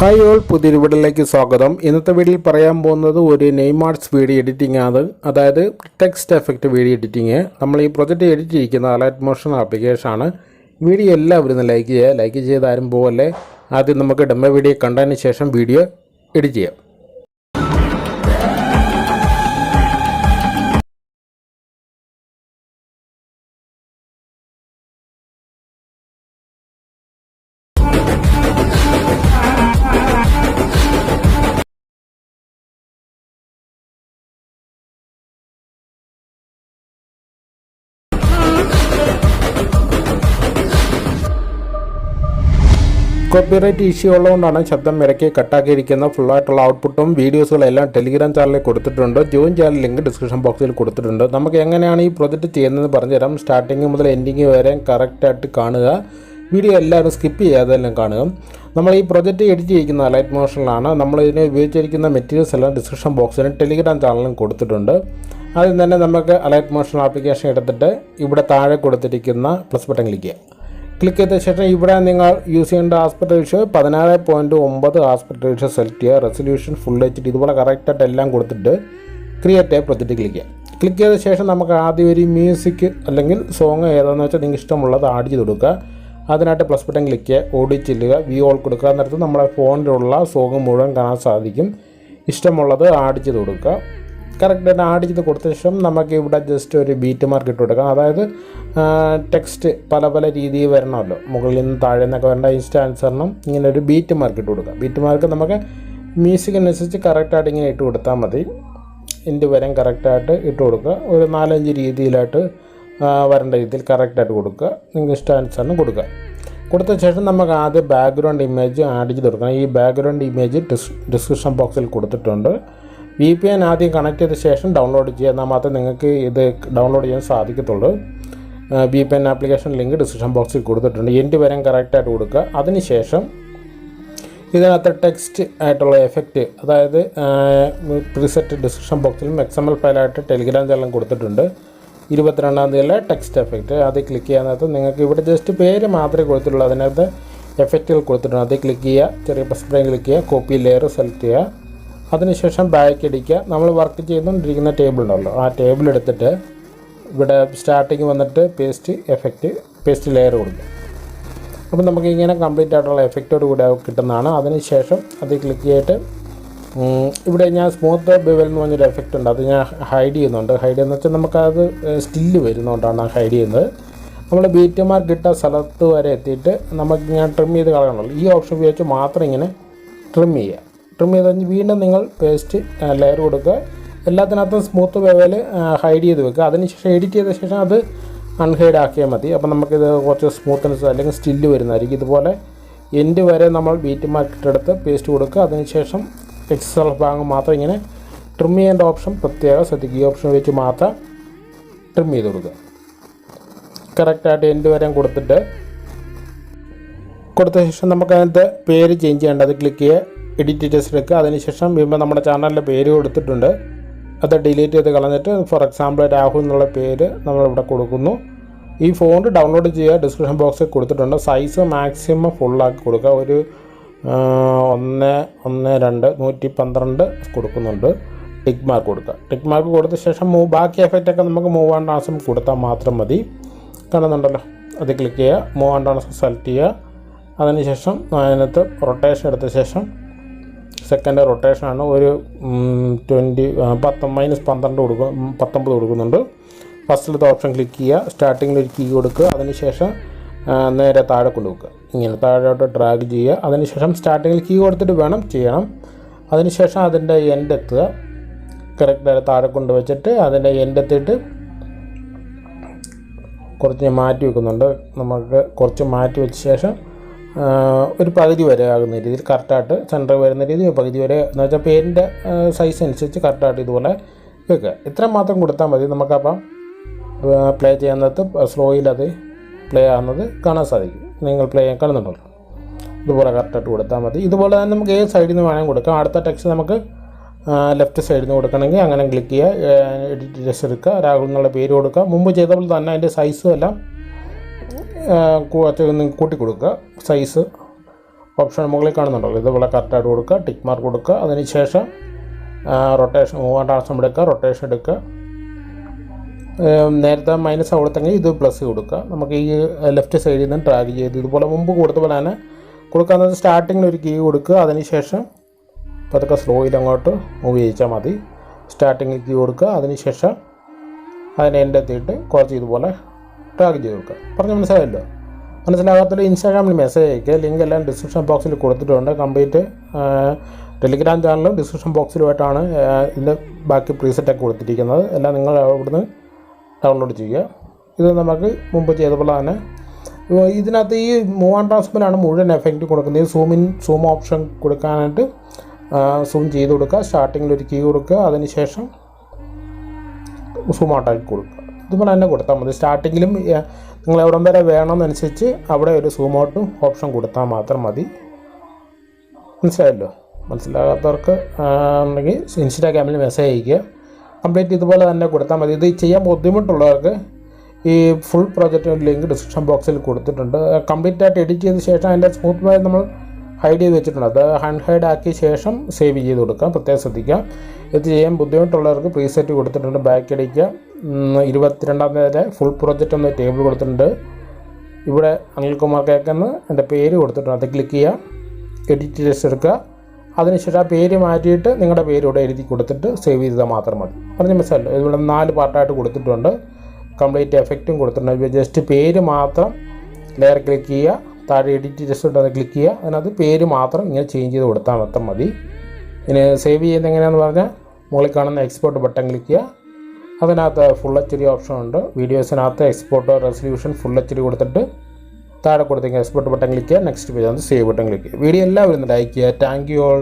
Hi all പുതിയൊരു വീഡിയോയിലേക്ക് സ്വാഗതം. ഇന്നത്തെ വീഡിയോയിൽ പറയാൻ പോകുന്നത് ഒരു നെയിം ആർട്സ് വീഡിയോ എഡിറ്റിംഗ് ആണ്. അതായത് ടെക്സ്റ്റ് എഫക്റ്റ് വീഡിയോ എഡിറ്റിംഗ് നമ്മൾ ഈ പ്രൊജക്റ്റ് എഡിറ്റ് ചെയ്യിക്കുന്ന അലൈറ്റ് മോഷൻ ആപ്ലിക്കേഷൻ ആണ്. വീഡിയോ എല്ലാവരും ലൈക്ക് ചെയ്യുക. ലൈക്ക് ചെയ്ത് ആരും പോകല്ലേ ആദ്യം നമുക്ക് ഡെമ്മ വീഡിയോ കണ്ടതിന് ശേഷം വീഡിയോ എഡിറ്റ് ചെയ്യാം. കോപ്പിറൈറ്റ് ഇഷ്യൂ ഉള്ളതുകൊണ്ടാണ് ശബ്ദം ഇടയ്ക്ക് കട്ടാക്കിയിരിക്കുന്ന ഫുള്ളായിട്ടുള്ള ഔട്ട്പുട്ടും വീഡിയോസുകളെല്ലാം ടെലിഗ്രാം ചാനലിൽ കൊടുത്തിട്ടുണ്ട്. ജോയിൻ ചാനൽ ലിങ്ക് ഡിസ്ക്രിപ്ഷൻ ബോക്സിൽ കൊടുത്തിട്ടുണ്ട്. നമുക്ക് എങ്ങനെയാണ് ഈ പ്രൊജക്റ്റ് ചെയ്യുന്നതെന്ന് പറഞ്ഞുതരാം. സ്റ്റാർട്ടിങ് മുതൽ എൻഡിങ് വരെ കറക്റ്റായിട്ട് കാണുക. വീഡിയോ എല്ലാവരും സ്കിപ്പ് ചെയ്യാതെ എല്ലാം കാണുക. നമ്മൾ ഈ പ്രൊജക്റ്റ് എഡിറ്റ് ചെയ്യിക്കുന്ന ലൈറ്റ് മോഷനിലാണ് നമ്മൾ ഇതിന് ഉപയോഗിച്ചിരിക്കുന്ന മെറ്റീരിയൽസ് എല്ലാം ഡിസ്ക്രിപ്ഷൻ ബോക്സിലും ടെലിഗ്രാം ചാനലിലും കൊടുത്തിട്ടുണ്ട്. ആദ്യം തന്നെ നമുക്ക് അലൈറ്റ് മോഷൻ ആപ്ലിക്കേഷൻ എടുത്തിട്ട് ഇവിടെ താഴെ കൊടുത്തിരിക്കുന്ന പ്ലസ് ബട്ടൺ ക്ലിക്ക് ചെയ്യുക ക്ലിക്ക് ചെയ്ത ശേഷം ഇവിടെ നിങ്ങൾ യൂസ് ചെയ്യേണ്ട ആസ്പെക്ട് പതിനാറ് പോയിന്റ് ഒമ്പത് ആസ്പെക്ട് റേഷ്യോ സെലക്ട് ചെയ്യുക. റെസൊല്യൂഷൻ ഫുൾ എച്ച് ഡി ഇതുപോലെ കറക്റ്റായിട്ട് എല്ലാം കൊടുത്തിട്ട് ക്രിയേറ്റ് ആയി പ്രൊജക്റ്റ് ക്ലിക്ക് ചെയ്യാം ക്ലിക്ക് ചെയ്ത ശേഷം നമുക്ക് ആദ്യം ഒരു മ്യൂസിക് അല്ലെങ്കിൽ സോങ് ഏതാണെന്ന് വെച്ചാൽ നിങ്ങൾക്ക് ഇഷ്ടമുള്ളത് ആഡ് ചെയ്ത് കൊടുക്കുക. അതിനായിട്ട് പ്ലസ് ബട്ടൺ ക്ലിക്ക് ചെയ്യുക. ഓടി ചെല്ലുക. വി ഓൾ കൊടുക്കുക. എന്നിടത്ത് നമ്മുടെ ഫോണിലുള്ള സോങ് മുഴുവൻ കാണാൻ സാധിക്കും. ഇഷ്ടമുള്ളത് ആഡ് ചെയ്ത് കൊടുക്കുക. കറക്റ്റായിട്ട് ആഡ് ചെയ്ത് കൊടുത്ത ശേഷം നമുക്ക് ഇവിടെ ജസ്റ്റ് ഒരു ബീറ്റ് മാർക്ക് ഇട്ട് കൊടുക്കാം. അതായത് ടെക്സ്റ്റ് പല പല രീതിയിൽ വരണമല്ലോ. മുകളിൽ നിന്ന് താഴെ നിന്നൊക്കെ വരേണ്ട ഇൻസ്റ്റാൻസറിനും ഇങ്ങനെ ഒരു ബീറ്റ് മാർക്ക് ഇട്ട് കൊടുക്കാം. ബീറ്റ് മാർക്ക് നമുക്ക് മ്യൂസിക്കിനനുസരിച്ച് കറക്റ്റായിട്ട് ഇങ്ങനെ ഇട്ട് കൊടുത്താൽ മതി. എന്റെ വരം കറക്റ്റായിട്ട് ഇട്ട് കൊടുക്കുക. ഒരു നാലഞ്ച് രീതിയിലായിട്ട് വരേണ്ട രീതിയിൽ കറക്റ്റായിട്ട് കൊടുക്കുക. നിങ്ങൾക്ക് ആൻസറിന് കൊടുക്കുക. കൊടുത്ത ശേഷം നമുക്ക് ആദ്യം ബാക്ക്ഗ്രൗണ്ട് ഇമേജ് ആഡ് ചെയ്ത് കൊടുക്കണം. ഈ ബാക്ക്ഗ്രൗണ്ട് ഇമേജ് ഡിസ് ഡിസ്ക്രിപ്ഷൻ ബോക്സിൽ കൊടുത്തിട്ടുണ്ട്. വി പി എൻ ആദ്യം കണക്ട് ചെയ്ത ശേഷം ഡൗൺലോഡ് ചെയ്യുക. എന്നാൽ മാത്രമേ നിങ്ങൾക്ക് ഇത് ഡൗൺലോഡ് ചെയ്യാൻ സാധിക്കത്തുള്ളൂ. V P N application link description ബോക്സിൽ കൊടുത്തിട്ടുണ്ട്. എന്റെ വരം കറക്റ്റായിട്ട് കൊടുക്കുക. അതിനുശേഷം ഇതിനകത്ത് ടെക്സ്റ്റ് ആയിട്ടുള്ള എഫക്റ്റ് അതായത് പ്രിസെറ്റ് ഡിസ്ക്രിപ്ഷൻ ബോക്സിലും എക്സ് എം എൽ ഫയലായിട്ട് ടെലിഗ്രാം ചാനലും കൊടുത്തിട്ടുണ്ട്. ഇരുപത്തിരണ്ടാം തീയതിയിലെ ടെക്സ്റ്റ് എഫക്റ്റ് അത് ക്ലിക്ക് ചെയ്യാനകത്ത് നിങ്ങൾക്ക് ഇവിടെ ജസ്റ്റ് പേര് മാത്രമേ കൊടുത്തിട്ടുള്ളൂ. അതിനകത്ത് എഫക്റ്റുകൾ കൊടുത്തിട്ടുണ്ട്. അത് ക്ലിക്ക് ചെയ്യുക. ചെറിയ ബട്ടൺ ക്ലിക്ക് ചെയ്യുക. കോപ്പി ലെയർ സെലക്ട് ചെയ്യുക. അതിനുശേഷം ബാക്ക് അടിക്കുക നമ്മൾ വർക്ക് ചെയ്തുകൊണ്ടിരിക്കുന്ന ടേബിൾ ഉണ്ടല്ലോ. ആ ടേബിൾ എടുത്തിട്ട് ഇവിടെ സ്റ്റാർട്ടിങ് വന്നിട്ട് പേസ്റ്റ് എഫക്റ്റ് പേസ്റ്റ് ലെയർ കൊടുക്കുക. അപ്പോൾ നമുക്ക് ഇങ്ങനെ കംപ്ലീറ്റ് ആയിട്ടുള്ള എഫക്റ്റോട് കൂടെ കിട്ടുന്നതാണ്. അതിനുശേഷം അത് ക്ലിക്ക് ചെയ്തിട്ട് ഇവിടെ ഞാൻ സ്മൂത്ത് ബിവൽ എന്ന് പറഞ്ഞൊരു എഫക്റ്റ് ഉണ്ട്. അത് ഞാൻ ഹൈഡ് ചെയ്യുന്നുണ്ട്. ഹൈഡ് ചെയ്യുന്ന വെച്ചാൽ നമുക്കത് സ്റ്റില്ല് വരുന്നതുകൊണ്ടാണ് ഹൈഡ് ചെയ്യുന്നത്. നമ്മൾ ബീറ്റ് മാർക്ക് ഇട്ട സ്ഥലത്ത് വരെ എത്തിയിട്ട് നമുക്ക് ഞാൻ ട്രിം ചെയ്ത് കളയണമല്ലോ. ഈ ഓപ്ഷൻ ഉപയോഗിച്ച് മാത്രം ഇങ്ങനെ ട്രിം ചെയ്യുക. ട്രിം ചെയ്ത് വീണ്ടും നിങ്ങൾ പേസ്റ്റ് ലെയർ കൊടുക്കുക. എല്ലാത്തിനകത്തും സ്മൂത്ത് വേവേൽ ഹൈഡ് ചെയ്ത് വെക്കുക. അതിനുശേഷം എഡിറ്റ് ചെയ്ത ശേഷം അത് അൺഹൈഡ് ആക്കിയാൽ മതി. അപ്പോൾ നമുക്കിത് കുറച്ച് സ്മൂത്ത്നെസ് അല്ലെങ്കിൽ സ്റ്റില്ല് വരുന്നതായിരിക്കും. ഇതുപോലെ എൻഡ് വരെ നമ്മൾ ബീറ്റ് മാർക്കിട്ടെടുത്ത് പേസ്റ്റ് കൊടുക്കുക. അതിനുശേഷം എക്സൽ ഭാഗം മാത്രം ഇങ്ങനെ ട്രിം ചെയ്യേണ്ട ഓപ്ഷൻ പ്രത്യേകം ശ്രദ്ധിക്കുക. ഈ ഓപ്ഷൻ വെച്ച് മാത്രം ട്രിം ചെയ്ത് കൊടുക്കുക. കറക്റ്റായിട്ട് എൻഡ് വരെ കൊടുത്തിട്ട് കൊടുത്ത ശേഷം നമുക്കതിനകത്ത് പേര് ചേഞ്ച് ചെയ്യേണ്ടത് ക്ലിക്ക് ചെയ്യുക. എഡിറ്റ് ടെസ്റ്റ് എടുക്കുക. അതിനുശേഷം വീണ്ടും നമ്മുടെ ചാനലിന്റെ പേര് കൊടുത്തിട്ടുണ്ട്. അത് ഡിലീറ്റ് ചെയ്ത് കളഞ്ഞിട്ട് ഫോർ എക്സാമ്പിൾ രാഹുൽ എന്നുള്ള പേര് നമ്മളിവിടെ കൊടുക്കുന്നു. ഈ ഫോൺ ഡൗൺലോഡ് ചെയ്യുക. ഡിസ്ക്രിപ്ഷൻ ബോക്സിൽ കൊടുത്തിട്ടുണ്ട്. സൈസ് മാക്സിമം ഫുള്ളാക്കി കൊടുക്കുക. ഒരു ഒന്ന് ഒന്ന് രണ്ട് നൂറ്റി പന്ത്രണ്ട് കൊടുക്കുന്നുണ്ട്. ടിക്ക് മാർക്ക് കൊടുക്കുക. ടിക്ക് മാർക്ക് കൊടുത്ത ശേഷം മൂവ് ബാക്കി എഫക്റ്റൊക്കെ നമുക്ക് മൂവ് ആൻഡ് ആൻസം കൊടുത്താൽ മാത്രം മതി. കാണുന്നുണ്ടല്ലോ? അത് ക്ലിക്ക് ചെയ്യുക. മൂവ് ആൻഡ് ആൻസം സെലക്ട് ചെയ്യുക. അതിനുശേഷം അതിനകത്ത് റൊട്ടേഷൻ എടുത്ത ശേഷം സെക്കൻഡ് റൊട്ടേഷനാണ്. ഒരു ട്വന്റി പത്ത് മൈനസ് പന്ത്രണ്ട് കൊടുക്കും പത്തൊമ്പത് കൊടുക്കുന്നുണ്ട്. ഫസ്റ്റിലത്തെ ഓപ്ഷൻ ക്ലിക്ക് ചെയ്യുക. സ്റ്റാർട്ടിങ്ങിൽ ഒരു കീ കൊടുക്കുക. അതിനുശേഷം നേരെ താഴെ കൊണ്ടുവെക്കുക. ഇങ്ങനെ താഴോട്ട് ഡ്രാഗ് ചെയ്യുക. അതിനുശേഷം സ്റ്റാർട്ടിങ്ങിൽ കീ കൊടുത്തിട്ട് വേണം ചെയ്യണം. അതിനുശേഷം അതിന്റെ എൻഡ് എത്തുക. കറക്റ്റായിട്ട് താഴെ കൊണ്ടുവച്ചിട്ട് അതിന്റെ എൻഡ് എത്തിയിട്ട് കുറച്ച് മാറ്റി വെക്കുന്നുണ്ട്. നമുക്ക് കുറച്ച് മാറ്റി വെച്ച ശേഷം ഒരു പകുതി വരെ ആകുന്ന രീതിയിൽ കറക്റ്റായിട്ട് സെന്റർ വരുന്ന രീതിയിൽ പകുതി വരെ എന്ന് വെച്ചാൽ പേരിന്റെ സൈസ് അനുസരിച്ച് കറക്റ്റായിട്ട് ഇതുപോലെ വെക്കുക. ഇത്ര മാത്രം കൊടുത്താൽ മതി. നമുക്കപ്പം പ്ലേ ചെയ്യുന്നത് സ്ലോയിൽ അത് പ്ലേ ആകുന്നത് കാണാൻ സാധിക്കും. നിങ്ങൾ പ്ലേ ചെയ്യാൻ കാണുന്നുണ്ടല്ലോ. ഇതുപോലെ കറക്റ്റായിട്ട് കൊടുത്താൽ മതി. ഇതുപോലെ തന്നെ നമുക്ക് ഏത് സൈഡിൽ നിന്ന് വേണമെങ്കിൽ കൊടുക്കാം. അടുത്ത ടെക്സ്റ്റ് നമുക്ക് ലെഫ്റ്റ് സൈഡിൽ നിന്ന് കൊടുക്കണമെങ്കിൽ അങ്ങനെ ക്ലിക്ക് ചെയ്യുക എഡിറ്റ് ടെക്സ്റ്റ് എടുക്കുക രാഹുൽ എന്നുള്ള പേര് കൊടുക്കുക. മുമ്പ് ചെയ്ത പോലെ തന്നെ അതിന്റെ സൈസും എല്ലാം ഒന്ന് കൂട്ടി കൊടുക്കുക സൈസ് ഓപ്ഷൻ മുകളിൽ കാണുന്നുണ്ടല്ലോ. ഇതുപോലെ കറക്റ്റായിട്ട് കൊടുക്കുക. ടിക്ക് മാർക്ക് കൊടുക്കുക. അതിനുശേഷം റൊട്ടേഷൻ മൂവാം ട്രാൻസ്ഫോം എടുക്കുക. റൊട്ടേഷൻ എടുക്കുക. നേരത്തെ മൈനസ് കൊടുത്തെങ്കിൽ ഇത് പ്ലസ് കൊടുക്കുക. നമുക്ക് ഈ ലെഫ്റ്റ് സൈഡിൽ നിന്ന് ട്രാക്ക് ചെയ്ത് ഇതുപോലെ മുമ്പ് കൊടുത്ത പോലെ തന്നെ കൊടുക്കുന്നത് സ്റ്റാർട്ടിങ്ങിൽ ഒരു കീ കൊടുക്കുക. അതിനുശേഷം പതുക്കെ സ്ലോയിൽ അങ്ങോട്ട് മൂവ് ചെയ്യിച്ചാൽ മതി. സ്റ്റാർട്ടിങ്ങിൽ കീ കൊടുക്കുക. അതിനുശേഷം അതിനെ എന്റെ എത്തിയിട്ട് കുറച്ച് ഇതുപോലെ ടാഗ് ചെയ്ത് നോക്കുക പറഞ്ഞ് മനസ്സിലായല്ലോ? മനസ്സിലാകാത്തൊരു ഇൻസ്റ്റാഗ്രാമിൽ മെസ്സേജ് അയക്കുക ലിങ്ക് എല്ലാം ഡിസ്ക്രിപ്ഷൻ ബോക്സിൽ കൊടുത്തിട്ടുണ്ട്. കംപ്ലീറ്റ് ടെലിഗ്രാം ചാനലും ഡിസ്ക്രിപ്ഷൻ ബോക്സിലുമായിട്ടാണ് ഇതിന്റെ ബാക്കി പ്രീസെറ്റൊക്കെ കൊടുത്തിരിക്കുന്നത്. എല്ലാം നിങ്ങൾ അവിടുന്ന് ഡൗൺലോഡ് ചെയ്യുക. ഇത് നമുക്ക് മുമ്പ് ചെയ്ത പോലെ തന്നെ ഇതിനകത്ത് ഈ മൂവ് ആൻഡ് ട്രാൻസ്ഫറിലാണ് മുഴുവൻ എഫക്റ്റ് കൊടുക്കുന്നത്. ഈ സൂമിൻ സൂം ഓപ്ഷൻ കൊടുക്കാനായിട്ട് സൂം ചെയ്ത് കൊടുക്കുക. സ്റ്റാർട്ടിങ്ങിൽ ഒരു കീ കൊടുക്കുക. അതിനുശേഷം സൂം ഔട്ടാക്കി കൊടുക്കുക. ഇതുപോലെ തന്നെ കൊടുത്താൽ മതി. സ്റ്റാർട്ടിങ്ങിലും നിങ്ങൾ എവിടം വരെ വേണമെന്നനുസരിച്ച് അവിടെ ഒരു സൂം ഔട്ടും ഓപ്ഷൻ കൊടുത്താൽ മാത്രം മതി. മനസ്സിലായല്ലോ? മനസ്സിലാകാത്തവർക്ക് ഉണ്ടെങ്കിൽ ഇൻസ്റ്റാഗ്രാമിൽ മെസ്സേജ് അയക്കുക കംപ്ലീറ്റ് ഇതുപോലെ തന്നെ കൊടുത്താൽ മതി. ഇത് ചെയ്യാൻ ബുദ്ധിമുട്ടുള്ളവർക്ക് ഈ ഫുൾ പ്രോജക്റ്റിന്റെ ലിങ്ക് ഡിസ്ക്രിപ്ഷൻ ബോക്സിൽ കൊടുത്തിട്ടുണ്ട്. കംപ്ലീറ്റ് ആയിട്ട് എഡിറ്റ് ചെയ്ത ശേഷം അതിന്റെ സ്മൂത്ത് നമ്മൾ ഹൈഡ് ചെയ്ത് വെച്ചിട്ടുണ്ട്. അത് അൺഹൈഡ് ആക്കിയ ശേഷം സേവ് ചെയ്ത് കൊടുക്കാം. പ്രത്യേകം ശ്രദ്ധിക്കാം. ഇത് ചെയ്യാൻ ബുദ്ധിമുട്ടുള്ളവർക്ക് പ്രീസെറ്റ് കൊടുത്തിട്ടുണ്ട്. ബാക്ക് അടിക്കുക. ഇരുപത്തിരണ്ടാം തീയതി ഫുൾ പ്രൊജക്റ്റ് ഒന്ന് ടേബിൾ കൊടുത്തിട്ടുണ്ട്. ഇവിടെ അനിൽകുമാർ കേക്കെന്ന് എന്റെ പേര് കൊടുത്തിട്ടുണ്ട്. അത് ക്ലിക്ക് ചെയ്യുക. എഡിറ്റ് എടുക്കുക. അതിനുശേഷം ആ പേര് മാറ്റിയിട്ട് നിങ്ങളുടെ പേര് ഇവിടെ എഴുതി കൊടുത്തിട്ട് സേവ് ചെയ്താൽ മാത്രം മതി. പറഞ്ഞ മനസ്സിലല്ലോ ഇവിടെ നാല് പാർട്ടായിട്ട് കൊടുത്തിട്ടുണ്ട്. കംപ്ലീറ്റ് എഫക്റ്റും കൊടുത്തിട്ടുണ്ട്. ജസ്റ്റ് പേര് മാത്രം ലെയർ ക്ലിക്ക് ചെയ്യുക. താഴെ എഡിറ്റ് ഉണ്ട് അത് ക്ലിക്ക് ചെയ്യുക. അതിനകത്ത് പേര് മാത്രം ഇങ്ങനെ ചേഞ്ച് ചെയ്ത് കൊടുത്താൽ മാത്രം മതി. ഇനി സേവ് ചെയ്യുന്നത് എങ്ങനെയാണെന്ന് പറഞ്ഞാൽ മുകളിൽ കാണുന്ന എക്സ്പോർട്ട് ബട്ടൺ ക്ലിക്ക് ചെയ്യുക. അതിനകത്ത് ഫുൾ എച്ച് ഡി ഓപ്ഷൻ ഉണ്ട്. വീഡിയോസിനകത്ത് export resolution full H D കൊടുത്തിട്ട് താഴെ കൊടുത്തെങ്കിൽ എക്സ്പോർട്ട് ബട്ടൺ ക്ലിക്ക് ചെയ്യുക. നെക്സ്റ്റ് പേജ് അത് സേവ് ബട്ടൺ ക്ലിക്ക് ചെയ്യുക. വീഡിയോ എല്ലാവരും ലൈക്ക് ചെയ്യുക. Thank you all